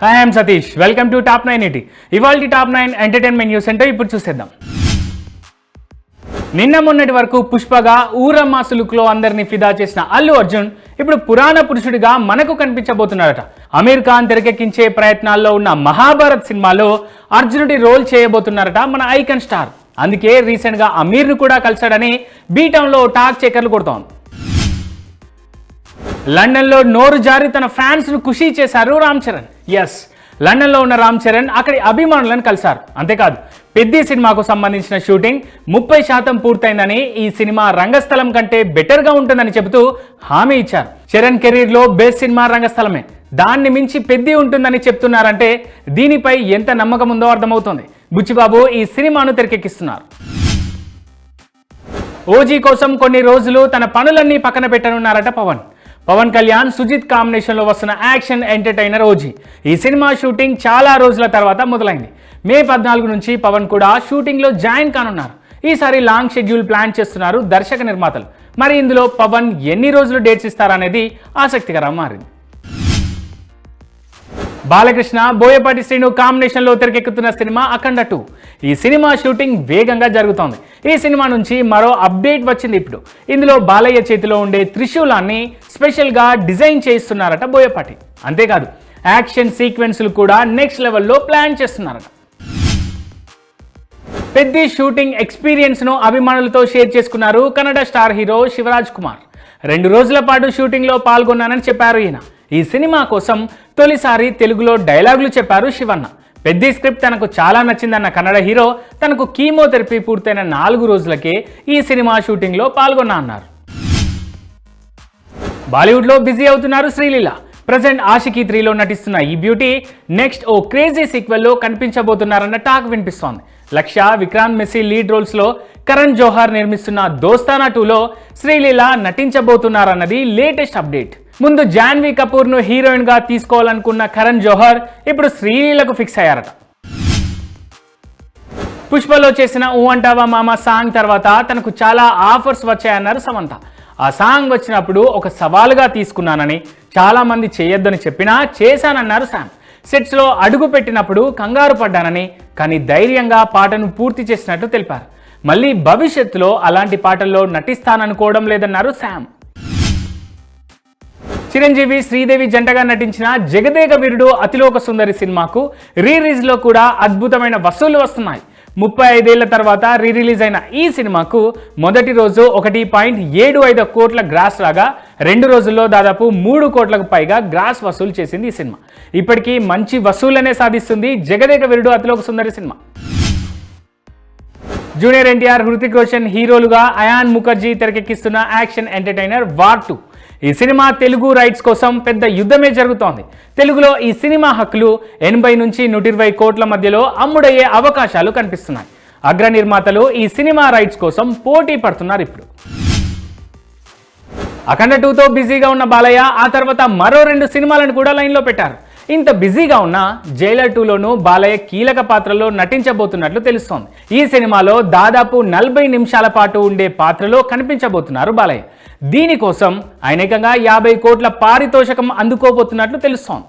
Hi I'm Satish welcome to top nine eighty ఇవాళ top nine entertainment news అంటే ఇప్పుడు చూసేద్దాం. నిన్న మొన్నటి వరకు పుష్పగా ఊరమ్మాసు లుక్లో అందరినీ ఫిదా చేసిన అల్లు అర్జున్ ఇప్పుడు పురాణ పురుషుడిగా మనకు కనిపించబోతున్నాడట. అమీర్ ఖాన్ తెరకెక్కించే ప్రయత్నాల్లో ఉన్న మహాభారత్ సినిమాలో అర్జునుడి రోల్ చేయబోతున్నారట మన ఐకన్ స్టార్. అందుకే రీసెంట్గా అమీర్ను కూడా కలిశాడని బీటౌన్లో టాక్ చక్కర్లు కొడతాం లండన్లో నోరు జారి తన ఫ్యాన్స్ను ఖుషీ చేశారు రామ్ చరణ్. ఎస్ లండన్లో ఉన్న రామ్ చరణ్ అక్కడి అభిమానులను కలిశారు. అంతేకాదు పెద్ది సినిమాకు సంబంధించిన షూటింగ్ ముప్పై శాతం పూర్తయిందని ఈ సినిమా రంగస్థలం కంటే బెటర్గా ఉంటుందని చెబుతూ హామీ ఇచ్చారు. చరణ్ కెరీర్లో బెస్ట్ సినిమా రంగస్థలమే. దాన్ని మించి పెద్ది ఉంటుందని చెప్తున్నారంటే దీనిపై ఎంత నమ్మకం ఉందో అర్థమవుతోంది. బుచ్చిబాబు ఈ సినిమాను తెరకెక్కిస్తున్నారు. ఓజీ కోసం కొన్ని రోజులు తన పనులన్నీ పక్కన పెట్టనున్నారట పవన్. పవన్ కళ్యాణ్ సుజిత్ కాంబినేషన్లో వస్తున్న యాక్షన్ ఎంటర్టైనర్ ఓజీ. ఈ సినిమా షూటింగ్ చాలా రోజుల తర్వాత మొదలైంది. మే పద్నాలుగు నుంచి పవన్ కూడా షూటింగ్లో జాయిన్ కానున్నారు. ఈసారి లాంగ్ షెడ్యూల్ ప్లాన్ చేస్తున్నారు దర్శక నిర్మాతలు. మరి ఇందులో పవన్ ఎన్ని రోజులు డేట్స్ ఇస్తారనేది ఆసక్తికరం మారింది. బాలకృష్ణ బోయపాటి శ్రీను కాంబినేషన్లో తెరకెక్కుతున్న సినిమా అఖండ టూ. ఈ సినిమా షూటింగ్ వేగంగా జరుగుతోంది. ఈ సినిమా నుంచి మరో అప్డేట్ వచ్చింది ఇప్పుడు. ఇందులో బాలయ్య చేతిలో ఉండే త్రిశూలాన్ని స్పెషల్గా డిజైన్ చేయిస్తున్నారట బోయపాటి. అంతేకాదు యాక్షన్ సీక్వెన్స్లు కూడా నెక్స్ట్ లెవెల్లో ప్లాన్ చేస్తున్నారట. పెద్ద షూటింగ్ ఎక్స్పీరియన్స్ను అభిమానులతో షేర్ చేసుకున్నారు కన్నడ స్టార్ హీరో శివరాజ్ కుమార్. రెండు రోజుల పాటు షూటింగ్లో పాల్గొన్నానని చెప్పారు ఈయన. ఈ సినిమా కోసం తొలిసారి తెలుగులో డైలాగులు చెప్పారు శివన్న. పెద్ద స్క్రిప్ట్ తనకు చాలా నచ్చిందన్న కన్నడ హీరో తనకు కీమోథెరపీ పూర్తయిన నాలుగు రోజులకే ఈ సినిమా షూటింగ్లో పాల్గొన్నా అన్నారు. బాలీవుడ్లో బిజీ అవుతున్నారు శ్రీలీల. ప్రజెంట్ ఆషికీ త్రీలో నటిస్తున్న ఈ బ్యూటీ నెక్స్ట్ ఓ క్రేజీ సీక్వెల్లో కనిపించబోతున్నారన్న టాక్ వినిపిస్తోంది. లక్ష్య విక్రాంత్ మెస్సీ లీడ్ రోల్స్లో కరణ్ జోహార్ నిర్మిస్తున్న దోస్తానా టూలో శ్రీలీల నటించబోతున్నారన్నది లేటెస్ట్ అప్డేట్. ముందు జాన్వీ కపూర్ను హీరోయిన్గా తీసుకోవాలనుకున్న కరణ్ జోహర్ ఇప్పుడు శ్రీలీలకు ఫిక్స్ అయ్యారట. పుష్పలో చేసిన ఊ అంటావా మామ సాంగ్ తర్వాత తనకు చాలా ఆఫర్స్ వచ్చాయన్నారు సమంత. ఆ సాంగ్ వచ్చినప్పుడు ఒక సవాలుగా తీసుకున్నానని చాలామంది చేయొద్దని చెప్పినా చేశానన్నారు శామ్ సెట్స్లో అడుగు పెట్టినప్పుడు కంగారు పడ్డానని కానీ ధైర్యంగా పాటను పూర్తి చేసినట్టు తెలిపారు. మళ్ళీ భవిష్యత్తులో అలాంటి పాటల్లో నటిస్తాననుకోవడం లేదన్నారు శామ్ చిరంజీవి శ్రీదేవి జంటగా నటించిన జగదేక వీరుడు అతిలోక సుందరి సినిమాకు రీ రిలీజ్లో కూడా అద్భుతమైన వసూళ్ళు వస్తున్నాయి. ముప్పై ఐదేళ్ళ తర్వాత రీ రిలీజ్ అయిన ఈ సినిమాకు మొదటి రోజు ఒకటి పాయింట్ ఏడు ఐదు కోట్ల గ్రాస్ రాగా రెండు రోజుల్లో దాదాపు మూడు కోట్లకు పైగా గ్రాస్ వసూలు చేసింది ఈ సినిమా. ఇప్పటికీ మంచి వసూలనే సాధిస్తుంది జగదేక విరుడు అతిలోక సుందరి సినిమా. జూనియర్ ఎన్టీఆర్ హృతిక్ రోషన్ హీరోలుగా అయాన్ ముఖర్జీ తెరకెక్కిస్తున్న యాక్షన్ ఎంటర్టైనర్ వార్ టూ. ఈ సినిమా తెలుగు రైట్స్ కోసం పెద్ద యుద్ధమే జరుగుతోంది. తెలుగులో ఈ సినిమా హక్కులు ఎనభై నుంచి నూట ఇరవై కోట్ల మధ్యలో అమ్ముడయ్యే అవకాశాలు కనిపిస్తున్నాయి. అగ్ర నిర్మాతలు ఈ సినిమా రైట్స్ కోసం పోటీ పడుతున్నారు ఇప్పుడు. అఖండ టూతో బిజీగా ఉన్న బాలయ్య ఆ తర్వాత మరో రెండు సినిమాలను కూడా లైన్లో పెట్టారు. ఇంత బిజీగా ఉన్న జైలర్ టూలోనూ బాలయ్య కీలక పాత్రలో నటించబోతున్నట్లు తెలుస్తోంది. ఈ సినిమాలో దాదాపు నలభై నిమిషాల పాటు ఉండే పాత్రలో కనిపించబోతున్నారు బాలయ్య. దీనికోసం అనేకంగా యాభై కోట్ల పారితోషకం అందుకోబోతున్నట్లు తెలుస్తోంది.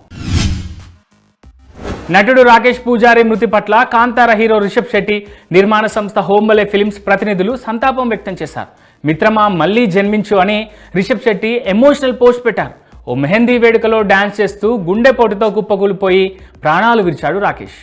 నటుడు రాకేష్ పూజారి మృతి పట్ల కాంతార హీరో రిషబ్ శెట్టి నిర్మాణ సంస్థ హోంబలే ఫిలిమ్స్ ప్రతినిధులు సంతాపం వ్యక్తం చేశారు. మిత్రమా మళ్ళీ జన్మించు అని రిషబ్ శెట్టి ఎమోషనల్ పోస్ట్ పెట్టారు. ఓ మెహందీ వేడుకలో డాన్స్ చేస్తూ గుండెపోటుతో కుప్పకూలిపోయి ప్రాణాలు విరిచాడు రాకేష్.